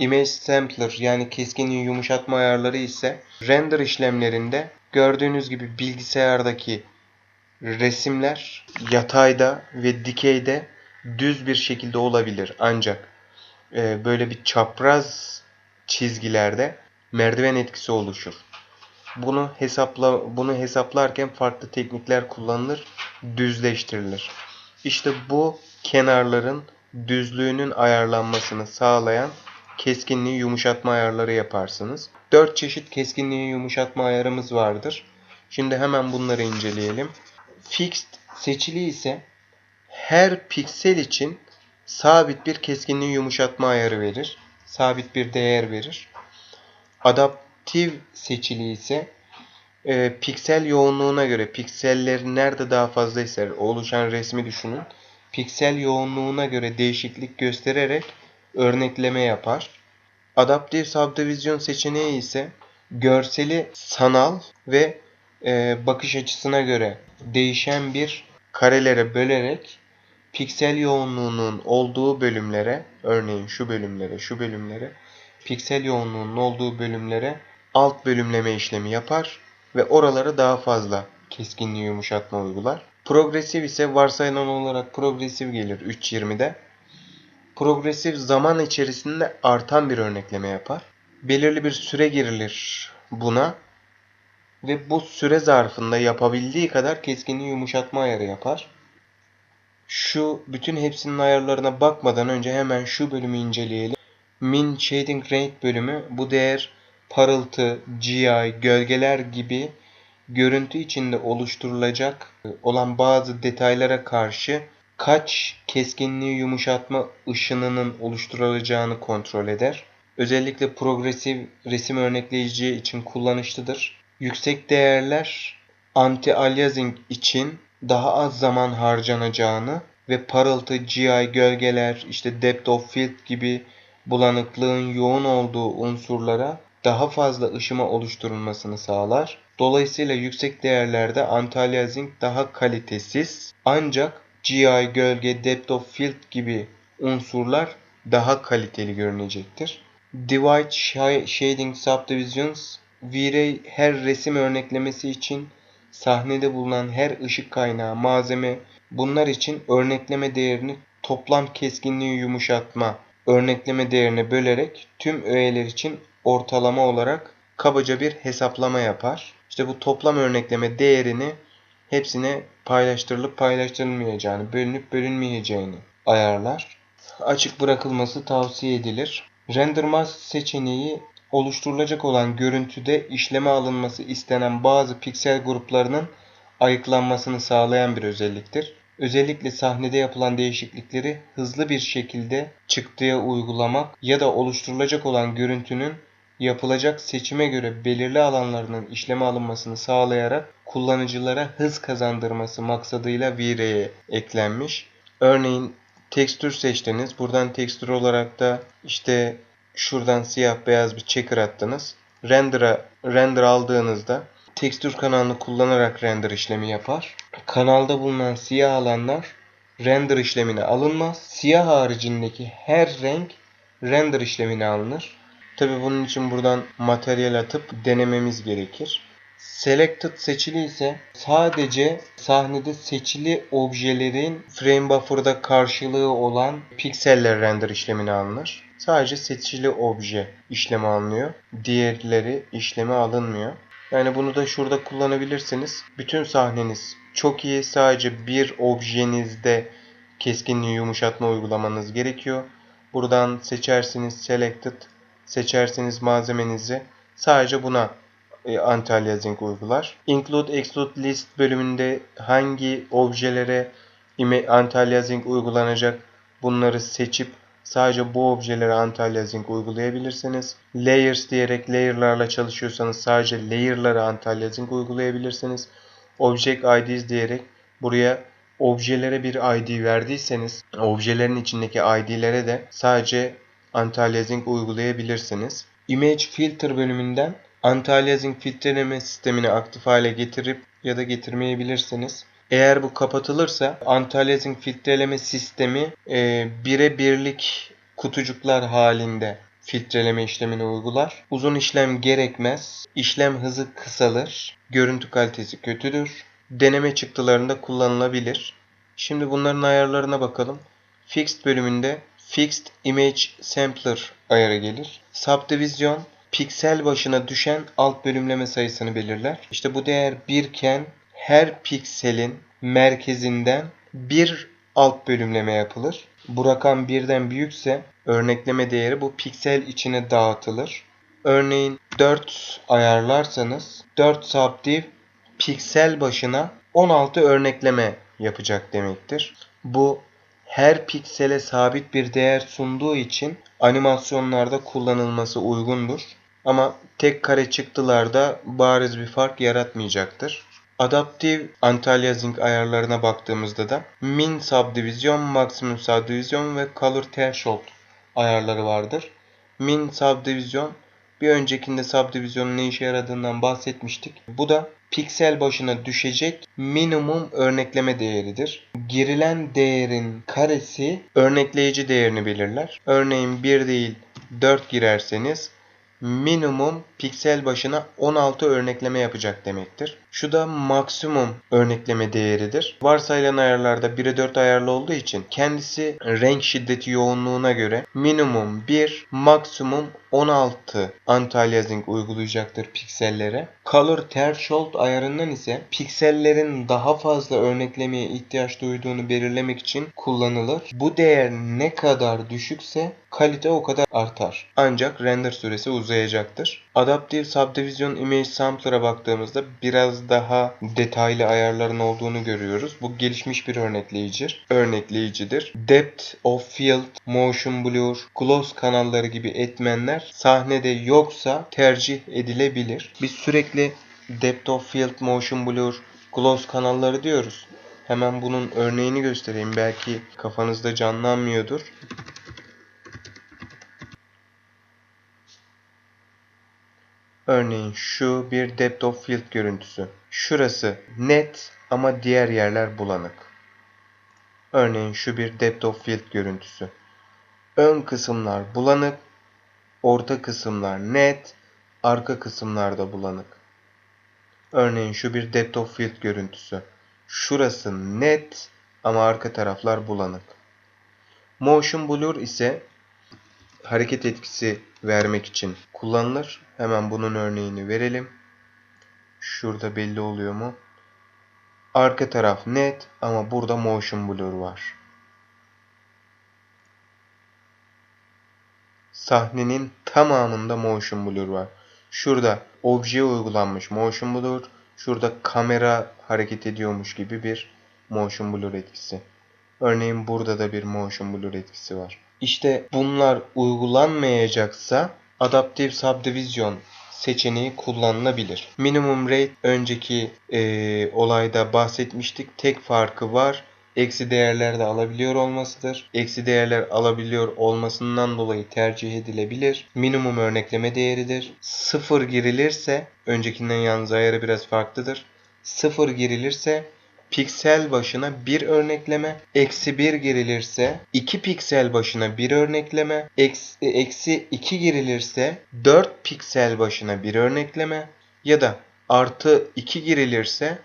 Image Sampler yani keskinliği yumuşatma ayarları ise render işlemlerinde gördüğünüz gibi bilgisayardaki resimler yatayda ve dikeyde düz bir şekilde olabilir. Ancak e, böyle bir çapraz çizgilerde merdiven etkisi oluşur. Bunu hesapla bunu hesaplarken farklı teknikler kullanılır, düzleştirilir. İşte bu kenarların düzlüğünün ayarlanmasını sağlayan keskinliği yumuşatma ayarları yaparsınız. 4 çeşit keskinliği yumuşatma ayarımız vardır. Şimdi hemen bunları inceleyelim. Fixed seçili ise her piksel için sabit bir keskinliği yumuşatma ayarı verir. Sabit bir değer verir. Adaptif seçili ise e, piksel yoğunluğuna göre pikselleri nerede daha fazla ise oluşan resmi düşünün. Piksel yoğunluğuna göre değişiklik göstererek örnekleme yapar. Adaptif Subdivision seçeneği ise görseli sanal ve e, bakış açısına göre değişen bir karelere bölerek piksel yoğunluğunun olduğu bölümlere örneğin şu bölümlere şu bölümlere piksel yoğunluğunun olduğu bölümlere alt bölümleme işlemi yapar ve oralara daha fazla keskinliği yumuşatma uygular. Progresif ise varsayılan olarak progresif gelir 3.20'de. Progresif zaman içerisinde artan bir örnekleme yapar. Belirli bir süre girilir buna ve bu süre zarfında yapabildiği kadar keskinliği yumuşatma ayarı yapar. Şu bütün hepsinin ayarlarına bakmadan önce hemen şu bölümü inceleyelim. Min Shading Rate bölümü bu değer parıltı, GI, gölgeler gibi görüntü içinde oluşturulacak olan bazı detaylara karşı kaç keskinliği yumuşatma ışınının oluşturulacağını kontrol eder. Özellikle progresif resim örnekleyici için kullanışlıdır. Yüksek değerler anti-aliasing için daha az zaman harcanacağını ve parıltı, GI, gölgeler, işte depth of field gibi bulanıklığın yoğun olduğu unsurlara daha fazla ışıma oluşturulmasını sağlar. Dolayısıyla yüksek değerlerde anti-aliasing daha kalitesiz ancak GI, gölge, depth of field gibi unsurlar daha kaliteli görünecektir. Divide Shading Subdivisions V-Ray her resim örneklemesi için sahnede bulunan her ışık kaynağı, malzeme bunlar için örnekleme değerini toplam keskinliği yumuşatma örnekleme değerine bölerek tüm öğeler için ortalama olarak kabaca bir hesaplama yapar. İşte bu toplam örnekleme değerini hepsine paylaştırılıp paylaştırılmayacağını, bölünüp bölünmeyeceğini ayarlar. Açık bırakılması tavsiye edilir. Render Mask seçeneği oluşturulacak olan görüntüde işleme alınması istenen bazı piksel gruplarının ayıklanmasını sağlayan bir özelliktir. Özellikle sahnede yapılan değişiklikleri hızlı bir şekilde çıktıya uygulamak ya da oluşturulacak olan görüntünün yapılacak seçime göre belirli alanlarının işleme alınmasını sağlayarak kullanıcılara hız kazandırması maksadıyla V-Ray'e eklenmiş. Örneğin tekstür seçtiniz. Buradan tekstür olarak da işte şuradan siyah beyaz bir checker attınız. Render'a render aldığınızda tekstür kanalını kullanarak render işlemi yapar. Kanalda bulunan siyah alanlar render işlemine alınmaz. Siyah haricindeki her renk render işlemine alınır. Tabi bunun için buradan materyal atıp denememiz gerekir. Selected seçili ise sadece sahnede seçili objelerin frame buffer'da karşılığı olan pikseller render işlemine alınır. Sadece seçili obje işleme alınıyor. Diğerleri işleme alınmıyor. Yani bunu da şurada kullanabilirsiniz. Bütün sahneniz çok iyi. Sadece bir objenizde keskinliği yumuşatma uygulamanız gerekiyor. Buradan seçersiniz Selected seçerseniz malzemenizi sadece buna e, anti-aliasing uygular. Include Exclude List bölümünde hangi objelere anti-aliasing uygulanacak bunları seçip sadece bu objelere anti-aliasing uygulayabilirsiniz. Layers diyerek layer'larla çalışıyorsanız sadece layer'lara anti-aliasing uygulayabilirsiniz. Object IDs diyerek buraya objelere bir ID verdiyseniz objelerin içindeki ID'lere de sadece anti-aliasing uygulayabilirsiniz. Image Filter bölümünden anti-aliasing filtreleme sistemini aktif hale getirip ya da getirmeyebilirsiniz. Eğer bu kapatılırsa anti-aliasing filtreleme sistemi e, bire birlik kutucuklar halinde filtreleme işlemini uygular. Uzun işlem gerekmez. İşlem hızı kısalır. Görüntü kalitesi kötüdür. Deneme çıktılarında kullanılabilir. Şimdi bunların ayarlarına bakalım. Fixed bölümünde Fixed Image Sampler ayarı gelir. Subdivision piksel başına düşen alt bölümleme sayısını belirler. İşte bu değer 1 iken her pikselin merkezinden bir alt bölümleme yapılır. Bu rakam birden büyükse örnekleme değeri bu piksel içine dağıtılır. Örneğin 4 ayarlarsanız 4 subdiv piksel başına 16 örnekleme yapacak demektir. Bu her piksele sabit bir değer sunduğu için animasyonlarda kullanılması uygundur. Ama tek kare çıktılarda bariz bir fark yaratmayacaktır. Adaptive anti-aliasing ayarlarına baktığımızda da min subdivision, maximum subdivision ve color threshold ayarları vardır. Min subdivision bir öncekinde subdivision'un ne işe yaradığından bahsetmiştik. Bu da piksel başına düşecek minimum örnekleme değeridir. Girilen değerin karesi örnekleyici değerini belirler. Örneğin 1 değil 4 girerseniz minimum piksel başına 16 örnekleme yapacak demektir. Şu da maksimum örnekleme değeridir. Varsayılan ayarlarda 1'e 4 ayarlı olduğu için kendisi renk şiddeti yoğunluğuna göre minimum 1, maksimum 16 anti-aliasing uygulayacaktır piksellere. Color threshold ayarından ise piksellerin daha fazla örneklemeye ihtiyaç duyduğunu belirlemek için kullanılır. Bu değer ne kadar düşükse kalite o kadar artar. Ancak render süresi uzayacaktır. Adaptive Subdivision Image Sampler'a baktığımızda biraz daha detaylı ayarların olduğunu görüyoruz. Bu gelişmiş bir örnekleyicidir. Örnekleyicidir. Depth of Field, Motion Blur, Gloss kanalları gibi etmenler sahnede yoksa tercih edilebilir. Biz sürekli Depth of Field, Motion Blur, Gloss kanalları diyoruz. Hemen bunun örneğini göstereyim. Belki kafanızda canlanmıyordur. Örneğin şu bir depth of field görüntüsü. Şurası net ama diğer yerler bulanık. Örneğin şu bir depth of field görüntüsü. Ön kısımlar bulanık, orta kısımlar net, arka kısımlar da bulanık. Örneğin şu bir depth of field görüntüsü. Şurası net ama arka taraflar bulanık. Motion blur ise hareket etkisi vermek için kullanılır. Hemen bunun örneğini verelim. Şurada belli oluyor mu? Arka taraf net ama burada motion blur var. Sahnenin tamamında motion blur var. Şurada objeye uygulanmış motion blur, şurada kamera hareket ediyormuş gibi bir motion blur etkisi. Örneğin burada da bir motion blur etkisi var. İşte bunlar uygulanmayacaksa Adaptive Subdivision seçeneği kullanılabilir. Minimum rate önceki e, olayda bahsetmiştik. Tek farkı var. Eksi değerler de alabiliyor olmasıdır. Eksi değerler alabiliyor olmasından dolayı tercih edilebilir. Minimum örnekleme değeridir. Sıfır girilirse öncekinden yalnız ayarı biraz farklıdır. Sıfır girilirse piksel başına bir örnekleme, eksi 1 girilirse 2 piksel başına bir örnekleme, eksi, eksi 2 girilirse 4 piksel başına bir örnekleme ya da artı 2 girilirse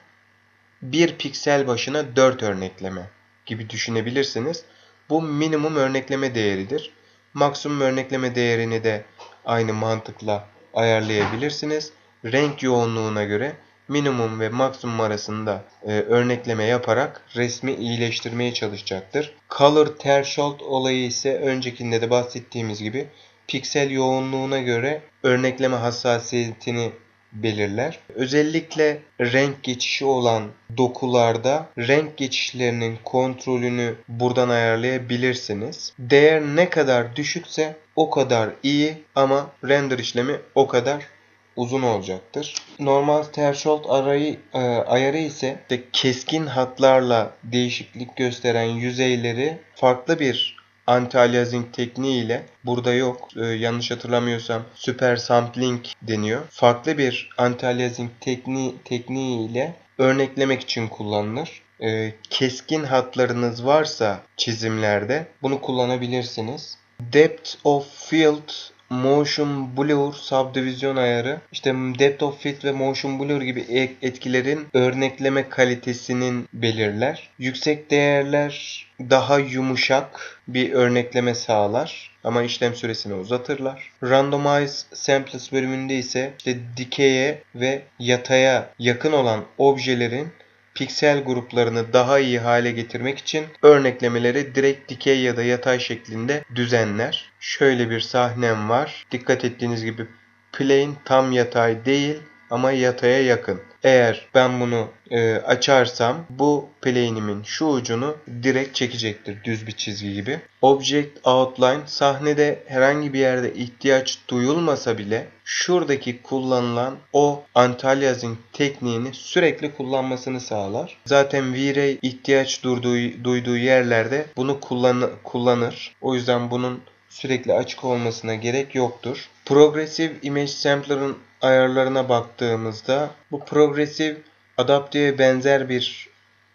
1 piksel başına 4 örnekleme gibi düşünebilirsiniz. Bu minimum örnekleme değeridir. Maksimum örnekleme değerini de aynı mantıkla ayarlayabilirsiniz. Renk yoğunluğuna göre minimum ve maksimum arasında e, örnekleme yaparak resmi iyileştirmeye çalışacaktır. Color threshold olayı ise öncekinde de bahsettiğimiz gibi piksel yoğunluğuna göre örnekleme hassasiyetini belirler. Özellikle renk geçişi olan dokularda renk geçişlerinin kontrolünü buradan ayarlayabilirsiniz. Değer ne kadar düşükse o kadar iyi ama render işlemi o kadar uzun olacaktır. Normal threshold arayı, e, ayarı ise de keskin hatlarla değişiklik gösteren yüzeyleri farklı bir anti-aliasing tekniği ile burada yok. E, yanlış hatırlamıyorsam super sampling deniyor. Farklı bir anti-aliasing tekniği, tekniği ile örneklemek için kullanılır. E, keskin hatlarınız varsa çizimlerde bunu kullanabilirsiniz. Depth of field motion blur subdivizyon ayarı, işte depth of field ve motion blur gibi ek- etkilerin örnekleme kalitesinin belirler. Yüksek değerler daha yumuşak bir örnekleme sağlar ama işlem süresini uzatırlar. Randomize Samples bölümünde ise işte dikeye ve yataya yakın olan objelerin piksel gruplarını daha iyi hale getirmek için örneklemeleri direkt dikey ya da yatay şeklinde düzenler. Şöyle bir sahnem var. Dikkat ettiğiniz gibi plane tam yatay değil ama yataya yakın. Eğer ben bunu e, açarsam bu plane'imin şu ucunu direkt çekecektir düz bir çizgi gibi. Object Outline sahnede herhangi bir yerde ihtiyaç duyulmasa bile şuradaki kullanılan o anti-aliasing tekniğini sürekli kullanmasını sağlar. Zaten V-Ray ihtiyaç duyduğu, duyduğu yerlerde bunu kullan, kullanır. O yüzden bunun sürekli açık olmasına gerek yoktur. Progressive Image Sampler'ın ayarlarına baktığımızda bu progressive adapteye benzer bir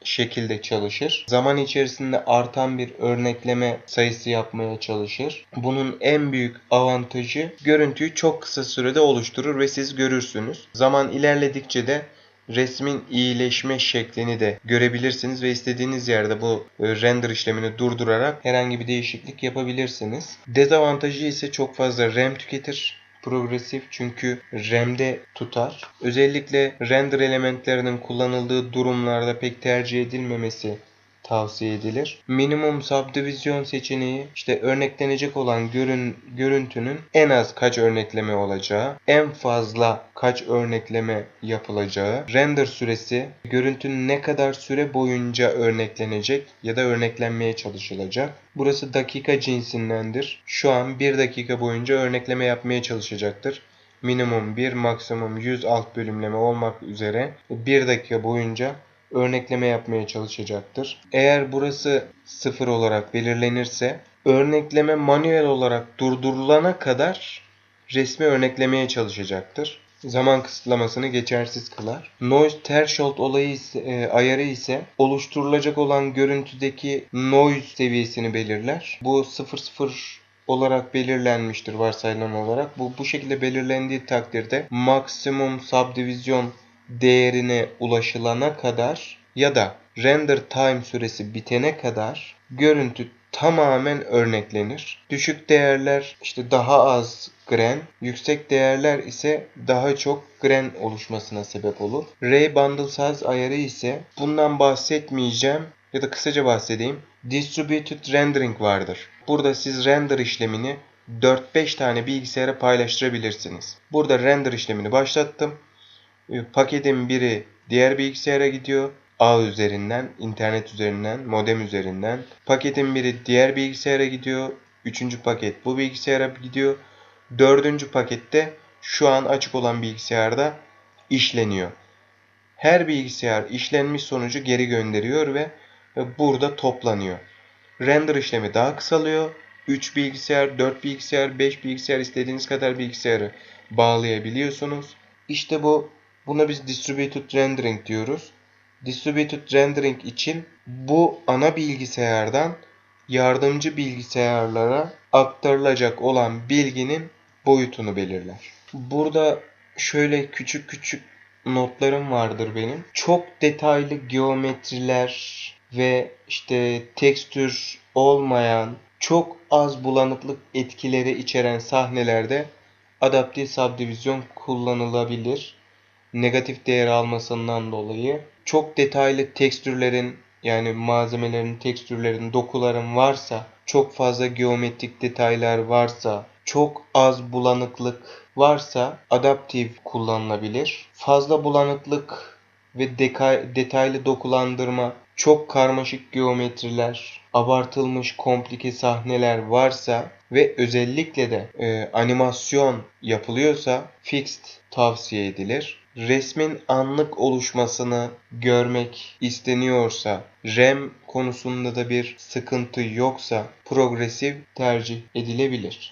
şekilde çalışır. Zaman içerisinde artan bir örnekleme sayısı yapmaya çalışır. Bunun en büyük avantajı görüntüyü çok kısa sürede oluşturur ve siz görürsünüz. Zaman ilerledikçe de resmin iyileşme şeklini de görebilirsiniz ve istediğiniz yerde bu e, render işlemini durdurarak herhangi bir değişiklik yapabilirsiniz. Dezavantajı ise çok fazla RAM tüketir. Progresif çünkü RAM'de tutar. Özellikle render elementlerinin kullanıldığı durumlarda pek tercih edilmemesi tavsiye edilir. Minimum subdivizyon seçeneği işte örneklenecek olan görün, görüntünün en az kaç örnekleme olacağı, en fazla kaç örnekleme yapılacağı, render süresi, görüntünün ne kadar süre boyunca örneklenecek ya da örneklenmeye çalışılacak. Burası dakika cinsindendir. Şu an 1 dakika boyunca örnekleme yapmaya çalışacaktır minimum 1 maksimum 100 alt bölümleme olmak üzere 1 dakika boyunca örnekleme yapmaya çalışacaktır. Eğer burası sıfır olarak belirlenirse örnekleme manuel olarak durdurulana kadar resmi örneklemeye çalışacaktır. Zaman kısıtlamasını geçersiz kılar. Noise threshold olayı ise, e, ayarı ise oluşturulacak olan görüntüdeki noise seviyesini belirler. Bu 00 olarak belirlenmiştir varsayılan olarak. Bu bu şekilde belirlendiği takdirde maksimum subdivizyon değerine ulaşılana kadar ya da render time süresi bitene kadar görüntü tamamen örneklenir. Düşük değerler işte daha az grain, yüksek değerler ise daha çok grain oluşmasına sebep olur. Ray bundle size ayarı ise bundan bahsetmeyeceğim ya da kısaca bahsedeyim. Distributed rendering vardır. Burada siz render işlemini 4-5 tane bilgisayara paylaştırabilirsiniz. Burada render işlemini başlattım. E, Paketin biri diğer bilgisayara gidiyor. ağ üzerinden, internet üzerinden, modem üzerinden. Paketin biri diğer bilgisayara gidiyor. Üçüncü paket bu bilgisayara gidiyor. Dördüncü pakette şu an açık olan bilgisayarda işleniyor. Her bilgisayar işlenmiş sonucu geri gönderiyor ve burada toplanıyor. Render işlemi daha kısalıyor. 3 bilgisayar, 4 bilgisayar, 5 bilgisayar istediğiniz kadar bilgisayarı bağlayabiliyorsunuz. İşte bu buna biz distributed rendering diyoruz. Distributed rendering için bu ana bilgisayardan yardımcı bilgisayarlara aktarılacak olan bilginin boyutunu belirler. Burada şöyle küçük küçük notlarım vardır benim. Çok detaylı geometriler ve işte tekstür olmayan, çok az bulanıklık etkileri içeren sahnelerde adaptif subdivizyon kullanılabilir. Negatif değer almasından dolayı çok detaylı tekstürlerin yani malzemelerin, tekstürlerin, dokuların varsa, çok fazla geometrik detaylar varsa, çok az bulanıklık varsa adaptif kullanılabilir. Fazla bulanıklık ve detaylı dokulandırma, çok karmaşık geometriler, abartılmış komplike sahneler varsa ve özellikle de e, animasyon yapılıyorsa fixed tavsiye edilir. Resmin anlık oluşmasını görmek isteniyorsa, RAM konusunda da bir sıkıntı yoksa progresif tercih edilebilir.